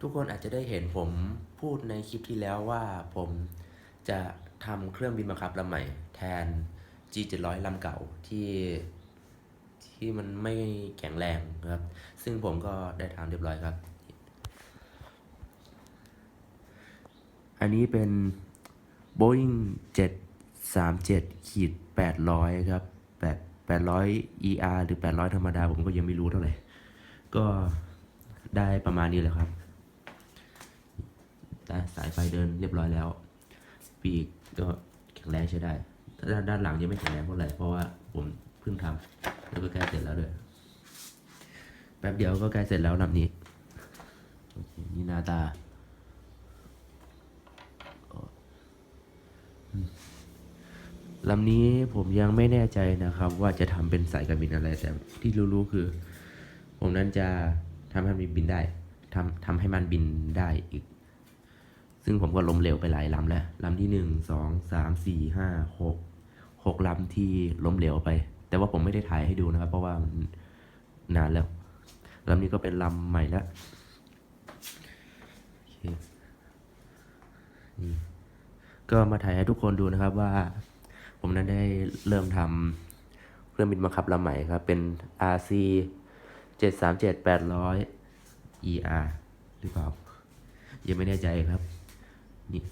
ทุกคนอาจจะได้เห็นผมพูดในคลิปที่แล้วว่าผมจะทำเครื่องบินบังคับลำใหม่ แทน G 7 0 0 ลำเก่าที่ที่มันไม่แข็งแรงครับ ซึ่งผมก็ได้ทำเรียบร้อยครับ อันนี้เป็น Boeing 737ขีด800 ครับ8 800 ER หรือ 800 ธรรมดา ผมก็ยังไม่รู้เท่าไหร่ ก็ได้ประมาณนี้แหละครับ สายไฟเดินเรียบร้อยแล้ว ปีกก็แข็งแรงใช้ได้ด้านด้านหลังยังไม่แข็งแรงเท่าไหร่เพราะว่าผมเพิ่งทำแล้วก็ใกล้เสร็จแล้วด้วยแป๊บเดียวก็ใกล้เสร็จแล้วลำนี้โอเคนี่หน้าตาลำนี้ผมยังไม่แน่ใจนะครับ ว่าจะทำเป็นสายการบินอะไรแต่ที่รู้ๆคือ ผมนั้นจะทำให้มันบินได้ทำทำให้มันบินได้อีก ซึ่งผมก็ล้มเหลวไปหลายลำแล้วลำที่หนึ่งสองสามสี่ห้าหกหกลำที่ล้มเหลวไป แต่ว่าผมไม่ได้ถ่ายให้ดูนะครับ เพราะว่ามันนานแล้วลำนี้ก็เป็นลำใหม่แล้วก็มาถ่ายให้ทุกคนดูนะครับว่า ผมนั้นได้เริ่มทำเครื่องบินบังคับลำใหม่ครับ เป็น RC 737 800 ER หรือเปล่ายังไม่แน่ใจครับ นี่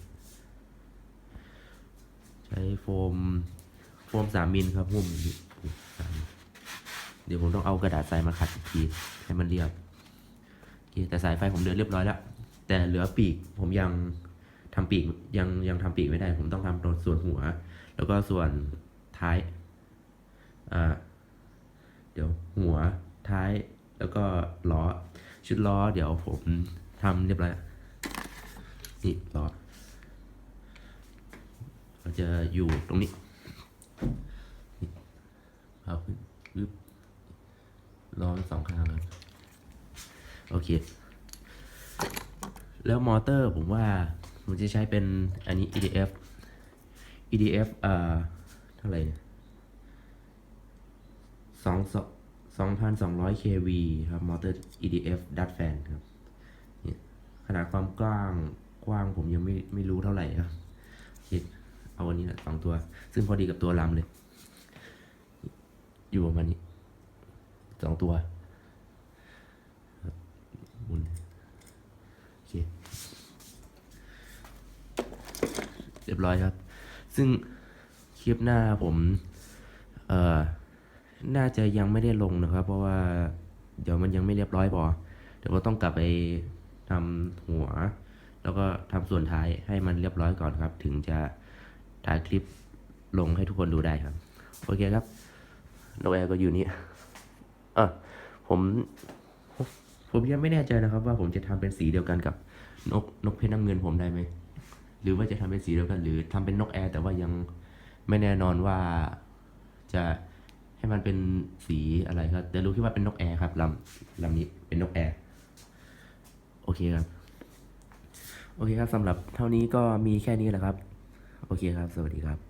ใช้โฟม โฟมสามมิลครับหุ้มนี่เดี๋ยวผมต้องเอากระดาษทรายมาขัดอีกทีให้มันเรียบโอเคแต่สายไฟผมเดินเรียบร้อยแล้ว แต่เหลือปีกผมยังทำปีกยังยังทำปีกไม่ได้ ผมต้องทำตรงส่วนหัว แล้วก็ส่วนท้ายอ่าเดี๋ยวหัวท้ายแล้วก็ล้อ ชุดล้อเดี๋ยวผมทำเรียบร้อยแล้วนี่ล้อ จะอยู่ตรงนี้เอาขึ้นปึ๊บล้อทั้งสองข้างครับโอเค แล้วมอเตอร์ผมว่าผมจะใช้เป็นอันนี้ EDF EDF เอ่าเท่าไหร่เนี่ยสองสองพันสองร้อย kV ครับ มอเตอร์ EDF ดัดแฟนครับขนาดความกว้างกว้างผมยังไม่ไม่รู้เท่าไหร่ครับคิด เอาวันนี้แหละสองตัว ซึ่งพอดีกับตัวลำเลย อยู่ประมาณนี้สองตัวบหมุนโอเคเรียบร้อยครับ ซึ่งคลิปหน้าผม เอ่อ น่าจะยังไม่ได้ลงนะครับ เพราะว่า เดี๋ยวมันยังไม่เรียบร้อยพอเดี๋ยวเราต้องกลับไปทำหัว แล้วก็ทำส่วนท้ายให้มันเรียบร้อยก่อนครับ ถึงจะาคลิปลงให้ทุกคนดูได้ครับ โอเคครับนกแอร์ก็อยู่นี่เออผมผมยังไม่แน่ใจนะครับ ว่าผมจะทำเป็นสีเดียวกันกับนกนกเพชรน้ำเงินผมได้ไหมหรือว่าจะทำเป็นสีเดียวกัน หรือทำเป็นนกแอร์แต่ว่ายังไม่แน่นอนว่าจะให้มันเป็นสีอะไรครับแต่รู้แค่ว่าเป็นนกแอร์ครับลำลำนี้เป็นนกแอร์โอเคครับ โอเคครับสำหรับเท่านี้ก็มีแค่นี้แหละครับ โอเคครับ สวัสดีครับ